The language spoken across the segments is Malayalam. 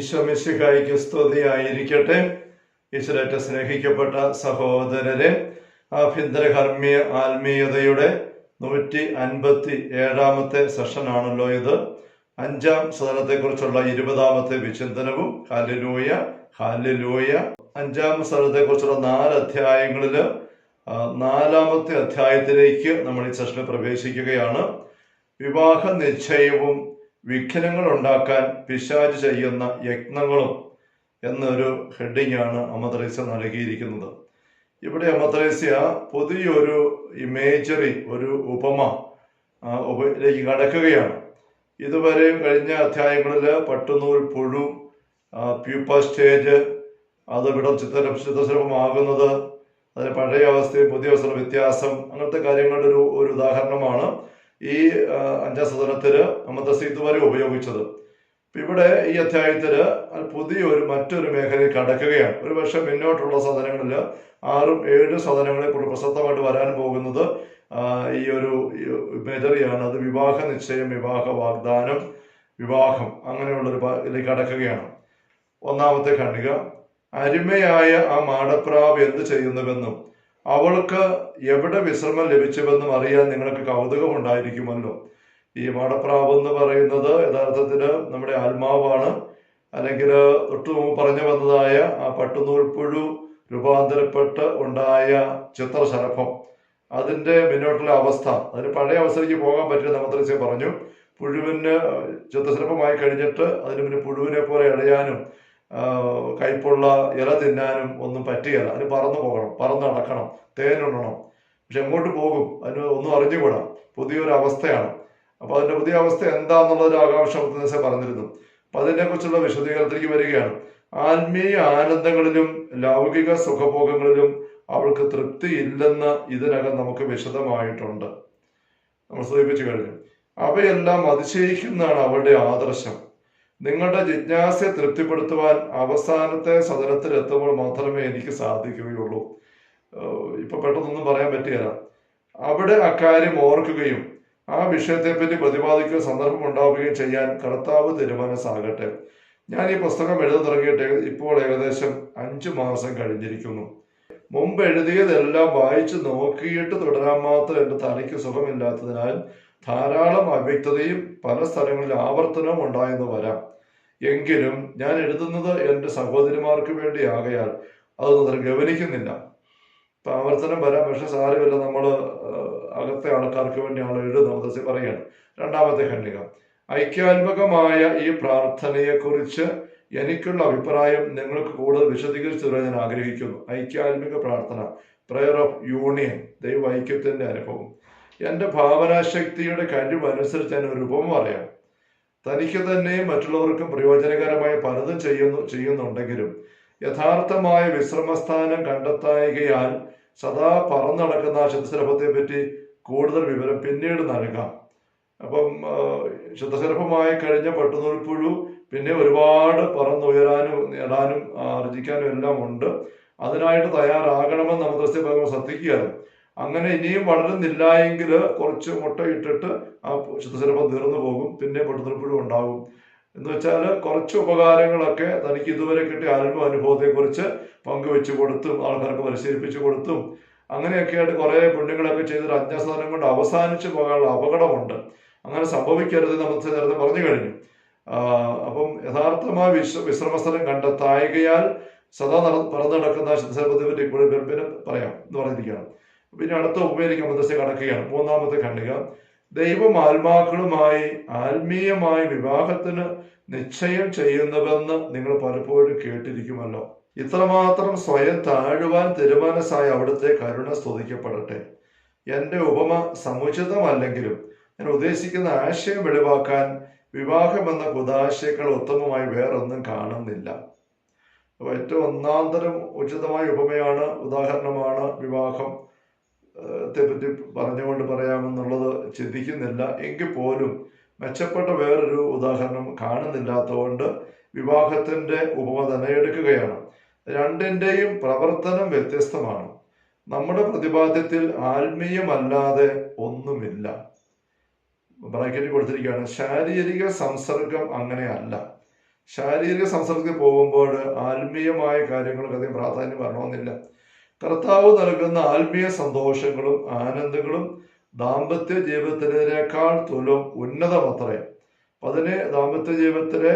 ഈശോമിശിഹായിക്ക് സ്തുതിയായിരിക്കട്ടെ. ഈശ്വരേറ്റ സ്നേഹിക്കപ്പെട്ട സഹോദരരെ ആഭ്യന്തര കർമ്മീയ ആത്മീയതയുടെ നൂറ്റി അൻപത്തി ഏഴാമത്തെ സെഷനാണല്ലോ ഇത്. അഞ്ചാം സദനത്തെക്കുറിച്ചുള്ള ഇരുപതാമത്തെ വിചിന്തനവും. ഹാലിലൂയ ഹാലിലൂയ അഞ്ചാം സദനത്തെക്കുറിച്ചുള്ള നാല് അധ്യായങ്ങളിൽ നാലാമത്തെ അധ്യായത്തിലേക്ക് നമ്മൾ ഈ സെഷനിൽ പ്രവേശിക്കുകയാണ്. വിവാഹ നിശ്ചയവും വിഘ്നങ്ങൾ ഉണ്ടാക്കാൻ പിശാജ് ചെയ്യുന്ന യജ്ഞങ്ങളും എന്നൊരു ഹെഡിങ് ആണ് അമദ്രേസ്യ നൽകിയിരിക്കുന്നത്. ഇവിടെ അമദ്രേസ്യ പുതിയൊരു ഇമേജറി ഒരു ഉപമ ഉപയിലേക്ക് കടക്കുകയാണ്. ഇതുവരെ കഴിഞ്ഞ അധ്യായങ്ങളിൽ പട്ടുനൂൽ പുഴു പ്യൂപ്പ സ്റ്റേജ് അത് വിടം ചിത്ര ചിത്രശ്രമമാകുന്നത് അതിന് പഴയ അവസ്ഥയും പുതിയ അവസ്ഥ വ്യത്യാസം അങ്ങനത്തെ കാര്യങ്ങളുടെ ഒരു ഒരു ഉദാഹരണമാണ്. ഈ അഞ്ചാം സദനത്തിൽ അമദ്രസ വരെ ഉപയോഗിച്ചത്. ഇവിടെ ഈ അധ്യായത്തിൽ പുതിയൊരു മറ്റൊരു മേഖലയിൽ കടക്കുകയാണ്. ഒരു പക്ഷെ മുന്നോട്ടുള്ള സദനങ്ങളിൽ ആറും ഏഴ് സദനങ്ങളെ കുറിച്ച് പ്രസക്തമായിട്ട് വരാൻ പോകുന്നത് ഈ ഒരു മെജറിയാണ് അത് വിവാഹ നിശ്ചയം വിവാഹ വാഗ്ദാനം വിവാഹം അങ്ങനെയുള്ള ഒരു ഇതിലേക്ക് കടക്കുകയാണ്. ഒന്നാമത്തെ ഖണ്ഡിക അരുമയായ ആ മാടപ്രാവ് എന്ത് ചെയ്യുന്നുവെന്നും അവൾക്ക് എവിടെ വിശ്രമം ലഭിച്ചുവെന്നും അറിയാൻ നിങ്ങൾക്ക് കൗതുകം ഉണ്ടായിരിക്കുമല്ലോ ഈ മാടപ്രാവ് എന്ന് പറയുന്നത് യഥാർത്ഥത്തിൽ നമ്മുടെ ആത്മാവാണ്. അല്ലെങ്കിൽ തൊട്ടു പറഞ്ഞു വന്നതായ ആ പട്ടുനൂൽപ്പുഴു രൂപാന്തരപ്പെട്ട് ഉണ്ടായ ചിത്രശലഭം. അതിന്റെ മുന്നോട്ടുള്ള അവസ്ഥ. അതിന് പഴയ അവസ്ഥയിലേക്ക് പോകാൻ പറ്റില്ല നമ്മത്രസ്യ പറഞ്ഞു. പുഴുവിന് ചിത്രശലഭമായി കഴിഞ്ഞിട്ട് അതിന് പിന്നെ പുഴുവിനെ പോലെ ഇഴയാനും ആ, കയ്പുള്ള ഇല തിന്നാനും ഒന്നും പറ്റുകയില്ല അതിന് പറന്നു പോകണം പറന്ന് നടക്കണം തേനുണ്ണണം. പക്ഷെ എങ്ങോട്ട് പോകും? അതിന് ഒന്നും അറിഞ്ഞുകൂടാ. പുതിയൊരു അവസ്ഥയാണ്. അപ്പൊ അതിന്റെ പുതിയ അവസ്ഥ എന്താന്നുള്ളൊരു ആകാംക്ഷ മുത്തനസ പറഞ്ഞിരുന്നു. അപ്പൊ അതിനെക്കുറിച്ചുള്ള വിശദീകരണത്തിലേക്ക് വരികയാണ്. ആത്മീയ ആനന്ദങ്ങളിലും ലൗകിക സുഖഭോഗങ്ങളിലും അവൾക്ക് തൃപ്തി ഇല്ലെന്ന് ഇതിനകം നമുക്ക് വിശദമായിട്ടുണ്ട്. നമ്മൾ സൂചിപ്പിച്ചു കഴിഞ്ഞു. അവയെല്ലാം അതിശയിക്കുന്നതാണ് അവളുടെ ആദർശം. നിങ്ങളുടെ ജിജ്ഞാസയെ തൃപ്തിപ്പെടുത്തുവാൻ അവസാനത്തെ സദനത്തിൽ എത്തുമ്പോൾ മാത്രമേ എനിക്ക് സാധിക്കുകയുള്ളൂ. ഇപ്പൊ പെട്ടെന്നൊന്നും പറയാൻ പറ്റുകയില്ല അവിടെ അക്കാര്യം ഓർക്കുകയും ആ വിഷയത്തെപ്പറ്റി പ്രതിപാദിക്കുന്ന സന്ദർഭം ഉണ്ടാവുകയും ചെയ്യാൻ കർത്താവ് തീരുമാനസാകട്ടെ ഞാൻ ഈ പുസ്തകം എഴുതി തുടങ്ങിയിട്ട് ഇപ്പോൾ ഏകദേശം അഞ്ചു മാസം കഴിഞ്ഞിരിക്കുന്നു. മുമ്പ് എഴുതിയതെല്ലാം വായിച്ചു നോക്കിയിട്ട് തുടരാൻ മാത്രം എന്റെ തലയ്ക്ക് സുഖമില്ലാത്തതിനാൽ ധാരാളം അവ്യക്തതയും പല സ്ഥലങ്ങളിൽ ആവർത്തനവും ഉണ്ടായെന്ന് വരാം. എങ്കിലും ഞാൻ എഴുതുന്നത് എന്റെ സഹോദരിമാർക്ക് വേണ്ടി ആകയാൽ അതൊന്നും അത്ര ഗവനിക്കുന്നില്ല ഇപ്പം ആവർത്തനം വരാം. പക്ഷെ സാരമില്ല. നമ്മൾ അകത്തെ ആൾക്കാർക്ക് വേണ്ടിയാണ് എഴുതുന്നത്. പറയുകയാണ്. രണ്ടാമത്തെ ഖണ്ഡിക. ഐക്യാത്മകമായ ഈ പ്രാർത്ഥനയെക്കുറിച്ച് എനിക്കുള്ള അഭിപ്രായം നിങ്ങൾക്ക് കൂടുതൽ വിശദീകരിച്ചു തരാൻ ഞാൻ ആഗ്രഹിക്കുന്നു. ഐക്യാത്മിക പ്രാർത്ഥന. പ്രയർ ഓഫ് യൂണിയൻ ദൈവ ഐക്യത്തിന്റെ അനുഭവം. എന്റെ ഭാവനാശക്തിയുടെ കഴിവനുസരിച്ച് ഞാൻ ഒരു ഉപമ പറയാം. തനിക്ക് തന്നെയും മറ്റുള്ളവർക്കും പ്രയോജനകരമായ പലതും ചെയ്യുന്നു ചെയ്യുന്നുണ്ടെങ്കിലും യഥാർത്ഥമായ വിശ്രമസ്ഥാനം കണ്ടെത്തായികയാൽ സദാ പറന്നടക്കുന്ന ആ ശുദ്ധശലഭത്തെ പറ്റി കൂടുതൽ വിവരം പിന്നീട് നൽകാം. അപ്പം ആ, ശുദ്ധശലഭമായി കഴിഞ്ഞ പട്ടുനൂൽപ്പുഴു പിന്നെ ഒരുപാട് പറന്നുയരാനും നേടാനും ആർജിക്കാനും എല്ലാം ഉണ്ട്. അതിനായിട്ട് തയ്യാറാകണമെന്ന് നമ്മൾ ഭഗവാൻ ശ്രദ്ധിക്കുകയാണ്. അങ്ങനെ ഇനിയും വളരുന്നില്ല എങ്കിൽ കുറച്ച് മുട്ട ഇട്ടിട്ട് ആ ശുദ്ധശലഭം തീർന്നു പോകും പിന്നെ പട്ടുനൂൽപ്പുഴു ഉണ്ടാകും. എന്ന് വെച്ചാൽ കുറച്ച് ഉപകാരങ്ങളൊക്കെ തനിക്ക് ഇതുവരെ കിട്ടിയ ആത്മ അനുഭവത്തെക്കുറിച്ച് പങ്കുവെച്ചു കൊടുത്തും ആൾക്കാർക്ക് പരിശീലിപ്പിച്ചു കൊടുത്തും അങ്ങനെയൊക്കെയായിട്ട് കുറെ പുണ്യങ്ങളൊക്കെ ചെയ്തൊരു അഞ്ചാം സ്ഥാനം കൊണ്ട് അവസാനിച്ച് പോകാനുള്ള അപകടമുണ്ട്. അങ്ങനെ സംഭവിക്കരുത് നമ്മൾ നേരത്തെ പറഞ്ഞു കഴിഞ്ഞു. അപ്പം യഥാർത്ഥമായ വിശ്ര വിശ്രമസ്ഥലം കണ്ടെത്തായകയാൽ സദാ നട പറന്നു നടക്കുന്ന പറ്റി ഇപ്പോഴും പറയാം എന്ന് പറഞ്ഞിരിക്കുകയാണ്. പിന്നെ അടുത്ത ഉപയോഗിക്കാൻ മദ്രസ കടക്കുകയാണ് മൂന്നാമത്തെ ഖണ്ഡിക ദൈവം ആത്മാക്കളുമായി ആത്മീയമായ വിവാഹത്തിന് നിശ്ചയം ചെയ്യുന്നുവെന്ന് നിങ്ങൾ പലപ്പോഴും കേട്ടിരിക്കുമല്ലോ. ഇത്രമാത്രം സ്വയം താഴുവാൻ തീരുമാനസായ അവിടുത്തെ കരുണ സ്തുതിക്കപ്പെടട്ടെ. എന്റെ ഉപമ സമുചിതമല്ലെങ്കിലും ഞാൻ ഉദ്ദേശിക്കുന്ന ആശയം വെളിവാക്കാൻ വിവാഹം എന്ന കുതാശയേക്കാൾ ഉത്തമമായി വേറൊന്നും കാണുന്നില്ല. അപ്പൊ ഏറ്റവും ഒന്നാന്തരം ഉചിതമായ ഉപമയാണ് ഉദാഹരണമാണ് വിവാഹം. പറ്റി പറഞ്ഞുകൊണ്ട് പറയാമെന്നുള്ളത് ചിന്തിക്കുന്നില്ല. എങ്കിൽ പോലും മെച്ചപ്പെട്ട വേറൊരു ഉദാഹരണം കാണുന്നില്ലാത്തതുകൊണ്ട് വിവാഹത്തിന്റെ ഉപമ തന്നെ എടുക്കുകയാണ്. രണ്ടിന്റെയും പ്രവർത്തനം വ്യത്യസ്തമാണ്. നമ്മുടെ പ്രതിപാദ്യത്തിൽ ആത്മീയമല്ലാതെ ഒന്നുമില്ല. ബ്രാക്കറ്റ് കൊടുത്തിരിക്കുകയാണ് ശാരീരിക സംസർഗം അങ്ങനെയല്ല. ശാരീരിക സംസർഗത്തിൽ പോകുമ്പോൾ ആത്മീയമായ കാര്യങ്ങൾക്ക് അധികം പ്രാധാന്യം വരണമെന്നില്ല. കർത്താവ് നൽകുന്ന ആത്മീയ സന്തോഷങ്ങളും ആനന്ദങ്ങളും ദാമ്പത്യ ജീവിതത്തിനേക്കാൾ തുലം ഉന്നതമത്രേ. അതിന് ദാമ്പത്യ ജീവിതത്തിലെ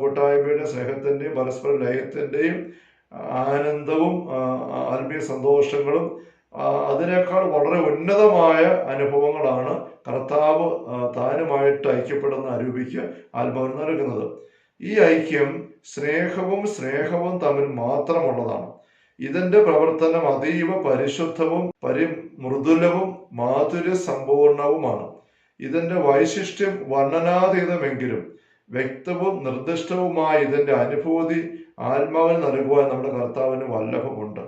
കൂട്ടായ്മയുടെ സ്നേഹത്തിന്റെയും പരസ്പര ലയത്തിന്റെയും ആനന്ദവും ആത്മീയ സന്തോഷങ്ങളും അതിനേക്കാൾ വളരെ ഉന്നതമായ അനുഭവങ്ങളാണ് കർത്താവ് താനുമായിട്ട് ഐക്യപ്പെടുന്ന അരൂപിക്ക് ആത്മാവ് നൽകുന്നത്. ഈ ഐക്യം സ്നേഹവും സ്നേഹവും തമ്മിൽ മാത്രമുള്ളതാണ്. ഇതിന്റെ പ്രവർത്തനം അതീവ പരിശുദ്ധവും പരിമൃദുലവും മാധുര്യ സമ്പൂർണവുമാണ് ഇതിന്റെ വൈശിഷ്ട്യം വർണനാതീതമെങ്കിലും വ്യക്തവും നിർദ്ദിഷ്ടവുമായ ഇതിന്റെ അനുഭൂതി ആത്മാവിന് നൽകുവാൻ നമ്മുടെ കർത്താവിന് വല്ലഭമുണ്ട്.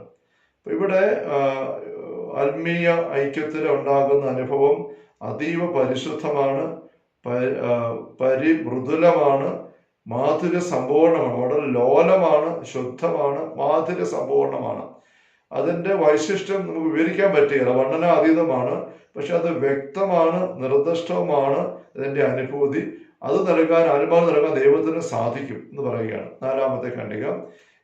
ഇവിടെ ആത്മീയ ഐക്യത്തിൽ ഉണ്ടാകുന്ന അനുഭവം അതീവ പരിശുദ്ധമാണ് പരിമൃദുലമാണ്. മാധുര്യ സമ്പൂർണമാണ്. വളരെ ലോലമാണ് ശുദ്ധമാണ് മാധുര്യ സമ്പൂർണമാണ്. അതിന്റെ വൈശിഷ്ട്യം നമുക്ക് വിവരിക്കാൻ പറ്റുകയില്ല വർണന അതീതമാണ് പക്ഷെ അത് വ്യക്തമാണ് നിർദ്ദിഷ്ടവുമാണ് ഇതിന്റെ അനുഭൂതി. അത് നൽകാൻ അനുഭവം നൽകാൻ ദൈവത്തിന് സാധിക്കും എന്ന് പറയുകയാണ് നാലാമത്തെ ഖണ്ഡിക.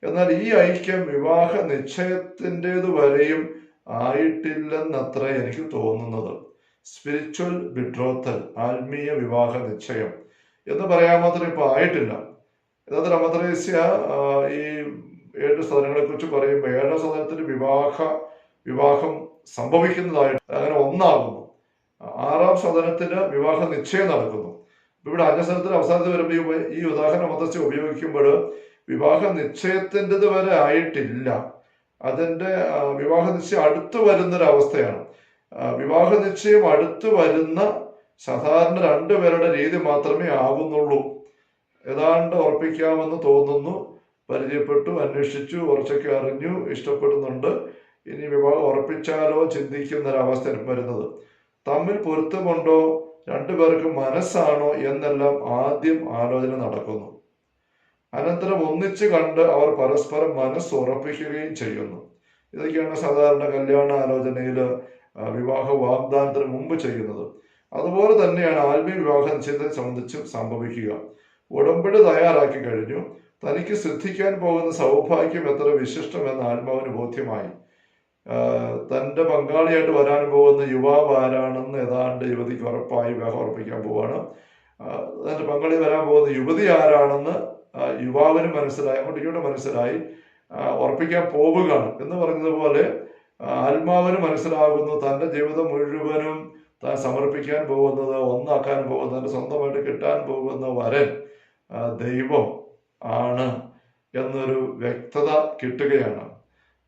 എന്നാൽ ഈ ഐക്യം വിവാഹ നിശ്ചയത്തിന്റെതു വരെയും ആയിട്ടില്ലെന്നത്ര എനിക്ക് തോന്നുന്നത്. സ്പിരിച്വൽ ബിട്രോത്തൽ ആത്മീയ വിവാഹ നിശ്ചയം. എന്ന് പറയാൻ മാത്രം ഇപ്പൊ ആയിട്ടില്ല. യഥാർത്ഥ അമദ്രേസ്യ ഈ ഏഴ് സദനങ്ങളെ കുറിച്ച് പറയുമ്പോൾ ഏഴാം സദനത്തിന് വിവാഹ വിവാഹം സംഭവിക്കുന്നതായിട്ട് അങ്ങനെ ഒന്നാകുന്നു. ആറാം സദനത്തിന് വിവാഹ നിശ്ചയം നടക്കുന്നു. ഇവിടെ അന്യസദനത്തിന് അവസാനത്തിൽ വരുമ്പോൾ ഈ ഉദാഹരണം മതസ്യ ഉപയോഗിക്കുമ്പോൾ വിവാഹ നിശ്ചയത്തിന്റെത് വരെ ആയിട്ടില്ല. അതിന്റെ ആ, വിവാഹ നിശ്ചയം അടുത്തു വരുന്നൊരവസ്ഥയാണ്. വിവാഹ നിശ്ചയം അടുത്തു വരുന്ന സാധാരണ രണ്ടുപേരുടെ രീതി മാത്രമേ ആകുന്നുള്ളൂ ഏതാണ്ട് ഉറപ്പിക്കാമെന്ന് തോന്നുന്നു. പരിചയപ്പെട്ടു അന്വേഷിച്ചു കുറച്ചൊക്കെ അറിഞ്ഞു ഇഷ്ടപ്പെടുന്നുണ്ട്. ഇനി വിവാഹം ഉറപ്പിച്ചാലോ ചിന്തിക്കുന്ന ഒരവസ്ഥ വരുന്നത്. തമ്മിൽ പൊരുത്തമുണ്ടോ? രണ്ടുപേർക്ക് മനസ്സാണോ? എന്നെല്ലാം ആദ്യം ആലോചന നടക്കുന്നു. അനന്തരം ഒന്നിച്ചു കണ്ട് അവർ പരസ്പരം മനസ്സ് ഉറപ്പിക്കുകയും ചെയ്യുന്നു. ഇതൊക്കെയാണ് സാധാരണ കല്യാണ ആലോചനയിൽ വിവാഹ വാഗ്ദാനത്തിന് മുമ്പ് ചെയ്യുന്നത്. അതുപോലെ തന്നെയാണ് ആത്മീയ വിവാഹ നിശ്ചയത്തെ സംബന്ധിച്ചും സംഭവിക്കുക. ഉടമ്പടി തയ്യാറാക്കി കഴിഞ്ഞു. തനിക്ക് സിദ്ധിക്കാൻ പോകുന്ന സൗഭാഗ്യം എത്ര വിശിഷ്ടമെന്ന് ആത്മാവിന് ബോധ്യമായി. തന്റെ പങ്കാളിയായിട്ട് വരാൻ പോകുന്ന യുവാവ് ആരാണെന്ന് ഏതാണ്ട് യുവതിക്ക് ഉറപ്പായി വിവാഹം ഉറപ്പിക്കാൻ പോവാണ്. തന്റെ പങ്കാളി വരാൻ പോകുന്ന യുവതി ആരാണെന്ന് യുവാവിന് മനസ്സിലായി അങ്ങോട്ട് ഇങ്ങോട്ട് മനസ്സിലായി ഉറപ്പിക്കാൻ പോവുകയാണ്. എന്ന് പറഞ്ഞതുപോലെ പോലെ ആത്മാവിന് മനസ്സിലാകുന്നു തന്റെ ജീവിതം മുഴുവനും താൻ സമർപ്പിക്കാൻ പോകുന്നത് ഒന്നാക്കാൻ പോകുന്നത് തന്റെ സ്വന്തമായിട്ട് കിട്ടാൻ പോകുന്ന വരൻ ദൈവം ആണ് എന്നൊരു വ്യക്തത കിട്ടുകയാണ്.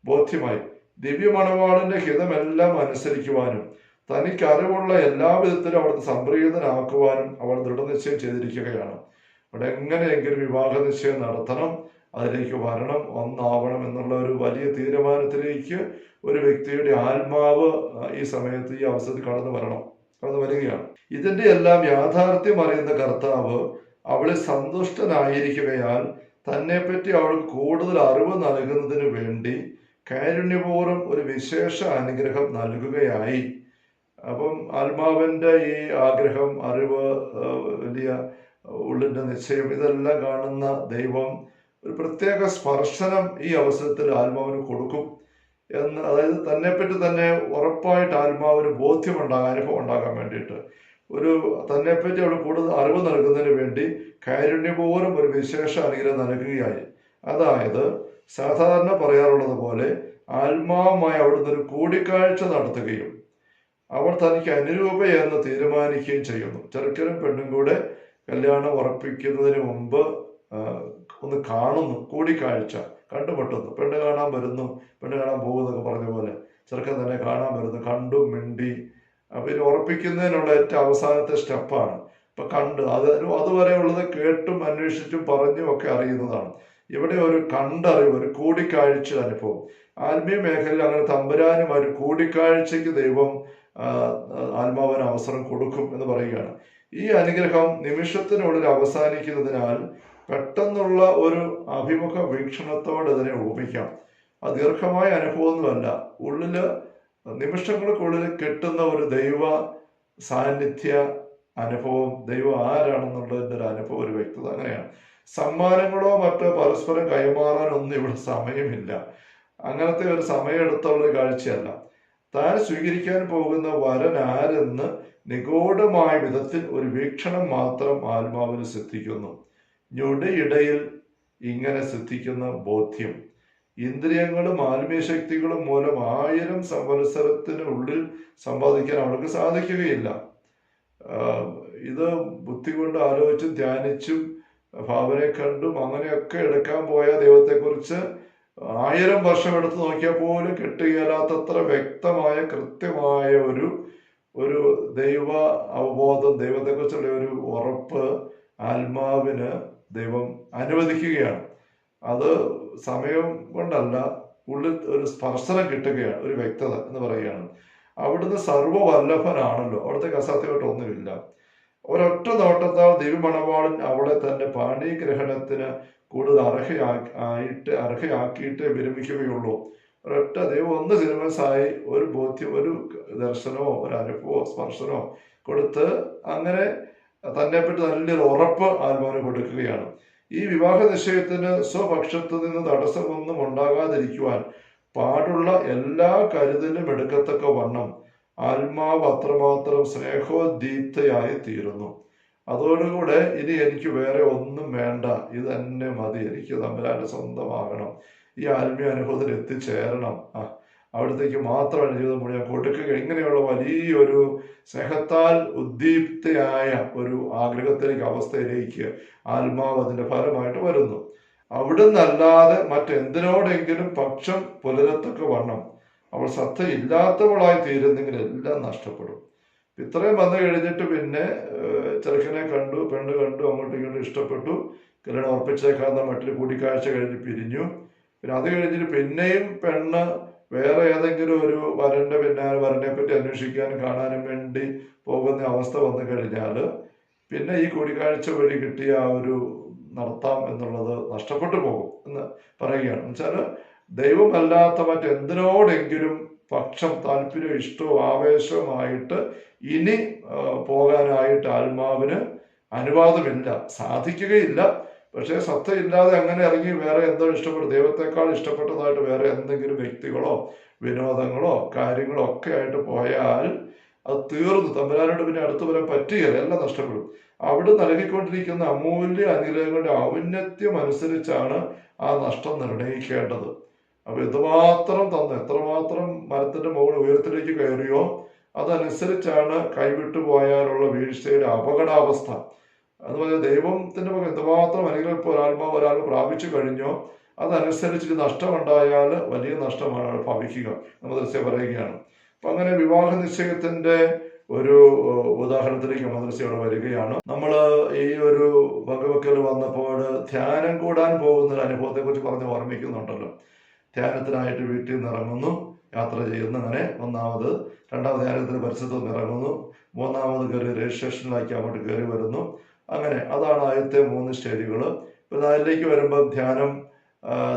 ബോധ്യമായി ദിവ്യമണവാളിന്റെ ഹിതമെല്ലാം അനുസരിക്കുവാനും തനിക്ക് അറിവുള്ള എല്ലാ വിധത്തിലും അവിടുത്തെ സംപ്രീതനാക്കുവാനും അവൾ ദൃഢനിശ്ചയം ചെയ്തിരിക്കുകയാണ്. അവിടെ എങ്ങനെയെങ്കിലും വിവാഹ നിശ്ചയം നടത്തണം. അതിലേക്ക് വരണം ഒന്നാവണം എന്നുള്ള ഒരു വലിയ തീരുമാനത്തിലേക്ക് ഒരു വ്യക്തിയുടെ ആത്മാവ് ഈ സമയത്ത് ഈ അവസരത്തിൽ കടന്നു വരണം കടന്നു വരികയാണ്. ഇതിന്റെ എല്ലാം യാഥാർത്ഥ്യം അറിയുന്ന കർത്താവ് അവളെ സന്തുഷ്ടനായിരിക്കുകയാൽ തന്നെപ്പറ്റി അവൾക്ക് കൂടുതൽ അറിവ് നൽകുന്നതിന് വേണ്ടി കാരുണ്യപൂർവം ഒരു വിശേഷ അനുഗ്രഹം നൽകുകയായി. അപ്പം ആത്മാവിന്റെ ഈ ആഗ്രഹം അറിവ് വലിയ ഉള്ളിന്റെ നിശ്ചയം ഇതെല്ലാം കാണുന്ന ദൈവം ഒരു പ്രത്യേക സ്പർശനം ഈ അവസരത്തിൽ ആത്മാവിന് കൊടുക്കും എന്ന് അതായത് തന്നെപ്പറ്റി തന്നെ ഉറപ്പായിട്ട് ആത്മാവിന് ബോധ്യമുണ്ടാകാൻ അനുഭവം ഉണ്ടാകാൻ വേണ്ടിയിട്ട്. ഒരു തന്നെപ്പറ്റി അവിടെ കൂടുതൽ അറിവ് നൽകുന്നതിന് വേണ്ടി കാരുണ്യപൂർവം ഒരു വിശേഷ അനുഗ്രഹം നൽകുകയായി. അതായത് സാധാരണ പറയാറുള്ളത് പോലെ ആത്മാവുമായി അവിടുന്ന് ഒരു കൂടിക്കാഴ്ച നടത്തുകയും അവൾ തനിക്ക് അനുരൂപ എന്ന് തീരുമാനിക്കുകയും ചെയ്യുന്നു. ചെറുക്കനും പെണ്ണും കൂടെ കല്യാണം ഉറപ്പിക്കുന്നതിന് മുമ്പ് ഒന്ന് കാണുന്നു കൂടിക്കാഴ്ച. കണ്ടുപെട്ടുന്നു പെണ്ണ് കാണാൻ വരുന്നു പെണ്ണ് കാണാൻ പോകുന്നൊക്കെ പറഞ്ഞ പോലെ. ചെറുക്കൻ തന്നെ കാണാൻ വരുന്നു കണ്ടു മിണ്ടി. അപ്പൊ ഉറപ്പിക്കുന്നതിനുള്ള ഏറ്റവും അവസാനത്തെ സ്റ്റെപ്പാണ്. ഇപ്പൊ കണ്ട് അത് അതുവരെ ഉള്ളത് കേട്ടും അന്വേഷിച്ചും പറഞ്ഞും ഒക്കെ അറിയുന്നതാണ്. ഇവിടെ ഒരു കണ്ടറിവ് ഒരു കൂടിക്കാഴ്ച അനുഭവം. ആത്മീയ മേഖലയിൽ അങ്ങനെ തമ്പുരാനും ഒരു കൂടിക്കാഴ്ചയ്ക്ക് ദൈവം ആത്മാവിന് അവസരം കൊടുക്കും എന്ന് പറയുകയാണ്. ഈ അനുഗ്രഹം നിമിഷത്തിനുള്ളിൽ അവസാനിക്കുന്നതിനാൽ പെട്ടെന്നുള്ള ഒരു അഭിമുഖ വീക്ഷണത്തോടെ ഇതിനെ ഉപമിക്കാം അത് ദീർഘമായ അനുഭവമൊന്നുമല്ല. ഉള്ളിൽ നിമിഷങ്ങൾക്കുള്ളിൽ കിട്ടുന്ന ഒരു ദൈവ സാന്നിധ്യ അനുഭവം ദൈവം ആരാണെന്നുള്ളതിന്റെ ഒരു അനുഭവം ഒരു വ്യക്തത അങ്ങനെയാണ്. സമ്മാനങ്ങളോ മറ്റോ പരസ്പരം കൈമാറാനൊന്നും ഇവിടെ സമയമില്ല. അങ്ങനത്തെ ഒരു സമയമെടുത്തുള്ള കാഴ്ചയല്ല. താൻ സ്വീകരിക്കാൻ പോകുന്ന വരൻ ആരെന്ന് നിഗൂഢമായ വിധത്തിൽ ഒരു വീക്ഷണം മാത്രം ആത്മാവിന് സിദ്ധിക്കുന്നു. ഞൊടിയിടയിൽ ഇങ്ങനെ സിദ്ധിക്കുന്ന ബോധ്യം. ഇന്ദ്രിയങ്ങളും ആത്മീയ ശക്തികളും മൂലം ആയിരം സംവത്സരത്തിനുള്ളിൽ സമ്പാദിക്കാൻ അവൾക്ക് സാധിക്കുകയില്ല. ഇത് ബുദ്ധി കൊണ്ട് ആലോചിച്ചും ധ്യാനിച്ചും ഭാവനെ കണ്ടും അങ്ങനെയൊക്കെ എടുക്കാൻ പോയ ദൈവത്തെക്കുറിച്ച് ആയിരം വർഷം എടുത്ത് നോക്കിയാൽ പോലും കിട്ടുകയില്ലാത്തത്ര വ്യക്തമായ കൃത്യമായ ഒരു ഒരു ദൈവ അവബോധം ദൈവത്തെക്കുറിച്ചുള്ള ഒരു ഉറപ്പ് ആത്മാവിന് ദൈവം അനുവദിക്കുകയാണ്. അത് സമയം കൊണ്ടല്ല ഉള്ളിൽ ഒരു സ്പർശനം കിട്ടുകയാണ് ഒരു വ്യക്തത എന്ന് പറയുകയാണ്. അവിടുന്ന് സർവവല്ലഭനാണല്ലോ. അവിടുത്തെ കസാത്തിയോട്ട് ഒന്നുമില്ല. ഒരൊറ്റ നോട്ടത്താൽ ദിവ്യമണവാളൻ അവിടെ തന്റെ പാണീഗ്രഹണത്തിന് കൂടുതൽ അർഹയാ ആയിട്ട് അർഹയാക്കിയിട്ടേ വിരമിക്കുകയുള്ളൂ. ഒരൊറ്റ ദൈവം ഒന്ന് സിനിമസായി ഒരു ബോധ്യം ഒരു ദർശനമോ ഒരു അനുഭവമോ സ്പർശനമോ കൊടുത്ത് അങ്ങനെ തന്നെപ്പറ്റി നല്ലൊരു ഉറപ്പ് ആത്മാവിന് കൊടുക്കുകയാണ്. ഈ വിവാഹ നിശ്ചയത്തിന് സ്വപക്ഷത്തു നിന്ന് തടസ്സമൊന്നും ഉണ്ടാകാതിരിക്കുവാൻ പാടുള്ള എല്ലാ കരുതലും എടുക്കത്തക്ക വണ്ണം ആത്മാവ് അത്രമാത്രം സ്നേഹോദ്ദീപ്തയായി തീരുന്നു അതോടുകൂടെ ഇനി എനിക്ക് വേറെ ഒന്നും വേണ്ട. ഇത് തന്നെ മതി. എനിക്ക് തമ്പുരാന്റെ സ്വന്തമാകണം. ഈ ആത്മീയ അനുഭവത്തിൽ എത്തിച്ചേരണം. ആ അവിടത്തേക്ക് മാത്രമാണ് ജീവിതം മുഴുവൻ കൊടുക്കുക. ഇങ്ങനെയുള്ള വലിയൊരു സ്നേഹത്താൽ ഉദ്ദീപ്തയായ ഒരു ആഗ്രഹത്തിലേക്ക് അവസ്ഥയിലേക്ക് ആത്മാവ് അതിന്റെ ഫലമായിട്ട് വരുന്നു. അവിടുന്നല്ലാതെ മറ്റെന്തിനോടെങ്കിലും പക്ഷം പുലരത്തക്ക വണ്ണം അവൾ ശ്രദ്ധയില്ലാത്തവളായി തീരുന്നെങ്കിൽ എല്ലാം നഷ്ടപ്പെടും. ഇത്രയും വന്നു കഴിഞ്ഞിട്ട് പിന്നെ ചെറുക്കനെ കണ്ടു പെണ്ണ് കണ്ടു അങ്ങോട്ടും ഇങ്ങോട്ടും ഇഷ്ടപ്പെട്ടു. കല്യാണം ഉറപ്പിച്ചേക്കാവുന്ന മറ്റൊരു കൂടിക്കാഴ്ച കഴിഞ്ഞ് പിരിഞ്ഞു. പിന്നെ അത് കഴിഞ്ഞിട്ട് പിന്നെയും പെണ്ണ് വേറെ ഏതെങ്കിലും ഒരു വരന്റെ പിന്നാലെ വരനെ പറ്റി അന്വേഷിക്കാനും കാണാനും വേണ്ടി പോകുന്ന അവസ്ഥ വന്നു കഴിഞ്ഞാൽ പിന്നെ ഈ കൂടിക്കാഴ്ച വഴി കിട്ടിയ ആ ഒരു നടത്താം എന്നുള്ളത് നഷ്ടപ്പെട്ടു പോകും എന്ന് പറയുകയാണ്. വെച്ചാൽ ദൈവമല്ലാത്ത മറ്റെന്തിനോടെങ്കിലും പക്ഷം താല്പര്യം ഇഷ്ടവും ആവേശവുമായിട്ട് ഇനി പോകാനായിട്ട് ആത്മാവിന് അനുവാദമില്ല സാധിക്കുകയില്ല. പക്ഷേ ഇല്ലാതെ അങ്ങനെ ഇറങ്ങി വേറെ എന്തോ ഇഷ്ടപ്പെട്ടു. ദൈവത്തെക്കാൾ ഇഷ്ടപ്പെട്ടതായിട്ട് വേറെ എന്തെങ്കിലും വ്യക്തികളോ വിനോദങ്ങളോ കാര്യങ്ങളോ ഒക്കെ ആയിട്ട് പോയാൽ അത് തീർന്നു. തമ്പുരാനോട് പിന്നെ അടുത്ത് വരാൻ പറ്റുകയില്ല. എല്ലാം നഷ്ടപ്പെടും. അവിടെ നൽകിക്കൊണ്ടിരിക്കുന്ന അമൂല്യ അനുഗ്രഹങ്ങളുടെ ഔന്നത്യം അനുസരിച്ചാണ് ആ നഷ്ടം നിർണയിക്കേണ്ടത്. അപ്പൊ ഇതുമാത്രം തന്നു എത്രമാത്രം മരത്തിന്റെ മുകളിൽ ഉയരത്തിലേക്ക് കയറിയോ അതനുസരിച്ചാണ് കൈവിട്ടു പോയാലുള്ള വീഴ്ചയുടെ അപകടാവസ്ഥ. അതുപോലെ ദൈവത്തിന്റെ പകരം എന്തുമാത്രം അനുഗ്രഹം ഇപ്പോൾ ഒരാത്മാവ് ഒരാൾ പ്രാപിച്ചു കഴിഞ്ഞോ അതനുസരിച്ച് നഷ്ടമുണ്ടായാൽ വലിയ നഷ്ടമാണ് ഭവിക്കുക നമ്മൾ ദൃശ്യം പറയുകയാണ്. അപ്പൊ അങ്ങനെ വിവാഹ നിശ്ചയത്തിന്റെ ഒരു ഉദാഹരണത്തിലേക്ക് മദ്രസയോടെ വരികയാണ്. നമ്മൾ ഈ ഒരു വകവെക്കൽ വന്നപ്പോൾ ധ്യാനം കൂടാൻ പോകുന്ന അനുഭവത്തെ കുറിച്ച് പറഞ്ഞ് ഓർമ്മിക്കുന്നുണ്ടല്ലോ. ധ്യാനത്തിനായിട്ട് വീട്ടിൽ നിന്ന് ഇറങ്ങുന്നു യാത്ര ചെയ്യുന്നു അങ്ങനെ. ഒന്നാമത് രണ്ടാമത് ധ്യാനത്തിന് പരിസരത്ത് ഇറങ്ങുന്നു. മൂന്നാമത് കയറി രജിസ്ട്രേഷനിലേക്ക് അങ്ങോട്ട് കയറി വരുന്നു. അങ്ങനെ അതാണ് ആദ്യത്തെ മൂന്ന് സ്റ്റേജുകൾ. ഇപ്പം അതിലേക്ക് വരുമ്പോൾ ധ്യാനം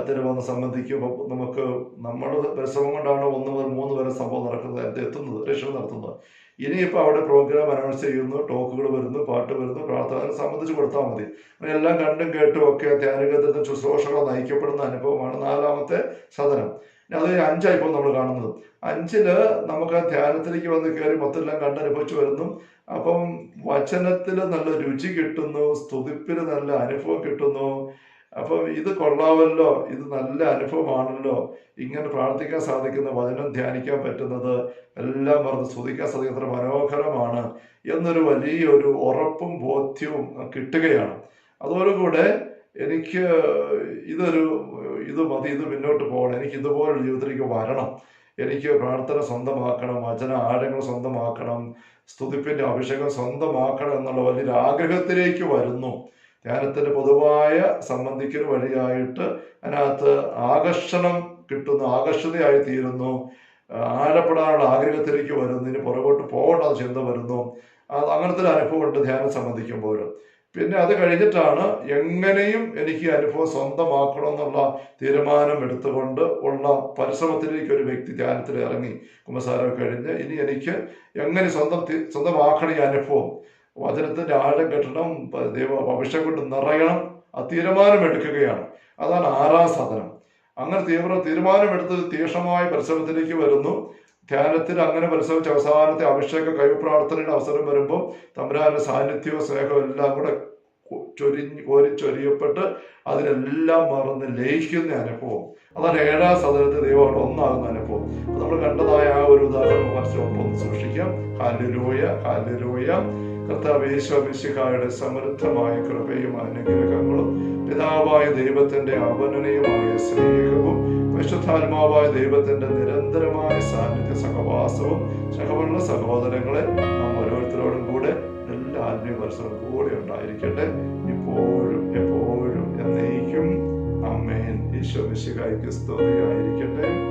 ത്തിന് വന്ന് സംബന്ധിക്കുമ്പോൾ നമുക്ക് നമ്മുടെ പരിശ്രമം കൊണ്ടാണ് ഒന്ന് മുതൽ മൂന്ന് വരെ സംഭവം നടക്കുന്നത് എത്തുന്നത് രക്ഷണം നടത്തുന്നത്. ഇനിയിപ്പോൾ അവിടെ പ്രോഗ്രാം അനൗൺസ് ചെയ്യുന്നു ടോക്കുകൾ വരുന്നു പാട്ട് വരുന്നു പ്രാർത്ഥന സംബന്ധിച്ച് കൊടുത്താൽ മതി. എല്ലാം കണ്ടും കേട്ടും ഒക്കെ ധ്യാനകേന്ദ്രത്തിൽ ശുശ്രൂഷകൾ നയിക്കപ്പെടുന്ന അനുഭവമാണ് നാലാമത്തെ സദനം. അത് അഞ്ചായി ഇപ്പോൾ നമ്മൾ കാണുന്നത്. അഞ്ചിൽ നമുക്ക് ആ ധ്യാനത്തിലേക്ക് വന്ന് കയറി മൊത്തം എല്ലാം കണ്ടനുഭവിച്ചു വരുന്നു. അപ്പം വചനത്തിൽ നല്ല രുചി കിട്ടുന്നു സ്തുതിപ്പിന് നല്ല അനുഭവം കിട്ടുന്നു. അപ്പൊ ഇത് കൊള്ളാമല്ലോ ഇത് നല്ല അനുഭവമാണല്ലോ. ഇങ്ങനെ പ്രാർത്ഥിക്കാൻ സാധിക്കുന്ന വചനം ധ്യാനിക്കാൻ പറ്റുന്നത് എല്ലാം മറന്ന് സ്തുതിക്കാൻ സാധിക്കുന്ന മനോഹരമാണ് എന്നൊരു വലിയൊരു ഉറപ്പും ബോധ്യവും കിട്ടുകയാണ്. അതോടുകൂടെ എനിക്ക് ഇതൊരു ഇത് മതി ഇത് മുന്നോട്ട് പോകണം എനിക്ക് ഇതുപോലൊരു ജീവിതത്തിലേക്ക് വരണം. എനിക്ക് പ്രാർത്ഥന സ്വന്തമാക്കണം വചന ആഴങ്ങൾ സ്വന്തമാക്കണം സ്തുതിപ്പിന്റെ അഭിഷേകം സ്വന്തമാക്കണം എന്നുള്ള വലിയൊരു ആഗ്രഹത്തിലേക്ക് വരുന്നു. ധ്യാനത്തിന്റെ പൊതുവായ സംബന്ധിക്കൊരു വഴിയായിട്ട് അതിനകത്ത് ആകർഷണം കിട്ടുന്നു ആകർഷതയായി തീരുന്നു. ആഴപ്പെടാനുള്ള ആഗ്രഹത്തിലേക്ക് വരുന്നു. ഇനി പുറകോട്ട് പോകേണ്ട ചിന്ത വരുന്നു. അത് അങ്ങനത്തെ ഒരു അനുഭവമുണ്ട് ധ്യാനം സംബന്ധിക്കുമ്പോൾ. പിന്നെ അത് കഴിഞ്ഞിട്ടാണ് എങ്ങനെയും എനിക്ക് അനുഭവം സ്വന്തമാക്കണം എന്നുള്ള തീരുമാനം എടുത്തുകൊണ്ട് ഉള്ള പരിശ്രമത്തിലേക്ക് ഒരു വ്യക്തി ധ്യാനത്തിൽ ഇറങ്ങി. കുമ്പസാരം കഴിഞ്ഞ് ഇനി എനിക്ക് എങ്ങനെ സ്വന്തം സ്വന്തമാക്കണം ഈ അനുഭവം? വചനത്തിന്റെ ആഴം കെട്ടണം ദൈവ അഭിഷേകം കൊണ്ട് നിറയണം ആ തീരുമാനം എടുക്കുകയാണ്. അതാണ് ആറാം സാധനം. അങ്ങനെ തീവ്ര തീരുമാനമെടുത്ത് തീക്ഷണമായ പരിശ്രമത്തിലേക്ക് വരുന്നു. ധ്യാനത്തിൽ അങ്ങനെ പരിശ്രമിച്ച് അവസാനത്തെ അഭിഷേക കൈപ്രാർത്ഥനയുടെ അവസരം വരുമ്പോൾ തമ്പുരാന്റെ സാന്നിധ്യവും സ്നേഹവും എല്ലാം കൂടെ ചൊരിഞ്ഞ് കോരിച്ചൊരിയപ്പെട്ട് അതിനെല്ലാം മറന്ന് ലയിക്കുന്ന അനുഭവം. അതാണ് ഏഴാം സദനത്തെ ദൈവമായിട്ട് ഒന്നാകുന്ന അനുഭവം. നമ്മൾ കണ്ടതായ ആ ഒരു ഉദാഹരണം മനസ്സിലൊപ്പം ഒന്ന് സൂക്ഷിക്കാം. ഹാലരൂയ ഹാലരൂയ കർത്താവ് സമൃദ്ധമായ കൃപയും അനുഗ്രഹങ്ങളും പിതാവായ ദൈവത്തിന്റെ അവനനയുമായ സ്നേഹവും വിശുദ്ധാത്മാവായ ദൈവത്തിന്റെ നിരന്തരമായ സാന്നിധ്യ സഹവാസവും സഹവരണ സഹോദരങ്ങളെ നാം ഓരോരുത്തരോടും കൂടെ എല്ലാ ആത്മീയ പരിസരവും കൂടെ ഉണ്ടായിരിക്കട്ടെ. ഇപ്പോഴും എപ്പോഴും എന്നേക്കും. അമ്മേൻ ഈശോ മിശിഹായിക്ക് സ്തുതിയായിരിക്കട്ടെ.